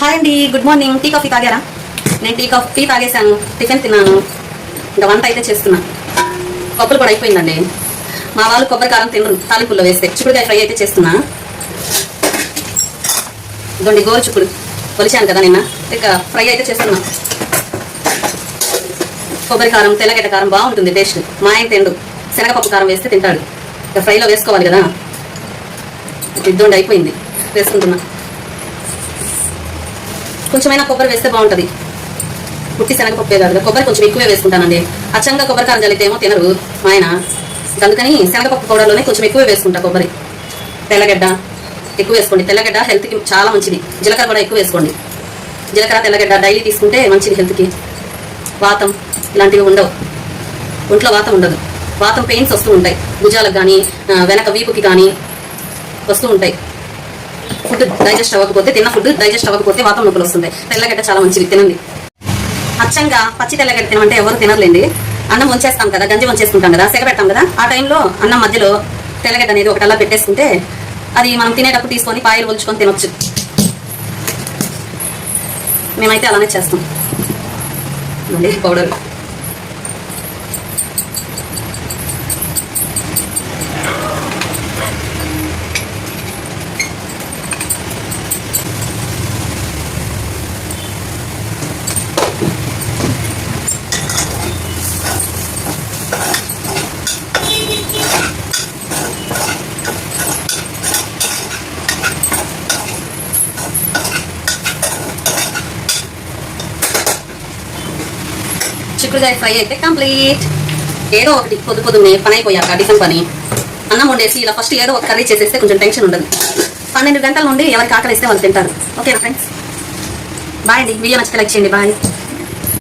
Hi అండి good morning. Tea coffee తాగారా? నేను టీ కాఫీ టీ తాగేశాను. టిఫిన్ తిన్నాను. ఇంకా వంట అయితే చేస్తున్నా. పప్పులు కూడా అయిపోయిందండి. మా వాళ్ళు కొబ్బరికారం తినరు. తాలింపుల్లో వేస్తే. చిక్కుడుకాయ ఫ్రై అయితే చేస్తున్నా. ఇదండి గోరు చిక్కుడు. కొలిచాను కదా నిన్న. ఇక ఫ్రై అయితే చేస్తున్నా. కొబ్బరి కారం తెల్లగడ్డ కారం బాగుంటుంది టేస్ట్. మా ఆయన తిండు శనగపప్పు కారం వేస్తే తింటాడు. ఇక ఫ్రైలో వేసుకోవాలి కదా. ఇద్దండి అయిపోయింది. వేసుకుంటున్నా. కొంచెమైనా కొబ్బరి వేస్తే బాగుంటుంది. పుట్టి శనగపప్పే కాదు కొబ్బరి కొంచెం ఎక్కువే వేసుకుంటానండి. అచ్చంగా కొబ్బరి కారం ఏమో తినరు మా ఆయన. అందుకని శనగపప్పు పౌడర్లోనే కొంచెం ఎక్కువ వేసుకుంటా కొబ్బరి. తెల్లగడ్డ ఎక్కువ వేసుకోండి. తెల్లగడ్డ హెల్త్కి చాలా మంచిది. జీలకర్ర కూడా ఎక్కువ వేసుకోండి. జీలకర్ర తెల్లగడ్డ డైలీ తీసుకుంటే మంచిది హెల్త్కి. వాతం ఇలాంటివి ఉండవు. ఒంట్లో వాతం ఉండదు. వాతం పెయిన్స్ వస్తూ ఉంటాయి. భుజాలకు కానీ వెనక వీపుకి కానీ వస్తూ ఉంటాయి. ఫుడ్ డైజెస్ట్ అవ్వకపోతే తిన్న ఫుడ్ డైజెస్ట్ అవ్వకపోతే వాతం నొప్పులు వస్తుంది. తెల్లగడ్డ చాలా మంచిది తినండి. అచ్చంగా పచ్చి తెల్లగడ్డ తినమంటే ఎవరు తినర్లేండి. అన్నం వంచేస్తాం కదా గంజి వంచేసుకుంటాం కదా సెగబెట్టాం కదా. ఆ టైంలో అన్నం మధ్యలో తెల్లగడ్డ అనేది ఒకటి అలా పెట్టేసుకుంటే అది మనం తినేటప్పుడు తీసుకొని పాయలు ఒలుచుకొని తినొచ్చు. మేమైతే అలానే చేస్తాం. మళ్ళీ పౌడర్. చిక్కుడుకాయ ఫ్రై అయితే కంప్లీట్. ఏదో ఒకటి పొద్దు పొద్దున్నే పని అయిపోయాక టిఫిన్ పని. అన్నం వండేసి ఇలా ఫస్ట్ ఏదో ఒక కర్రీ చేసేస్తే కొంచెం టెన్షన్ ఉండదు. పన్నెండు గంటల నుండి ఎవరికి ఆకలిస్తే వాళ్ళు తింటారు. ఓకేనా ఫ్రెండ్స్ బాయ్ అండి. వీడియో నచ్చితే లైక్ చేయండి. బాయ్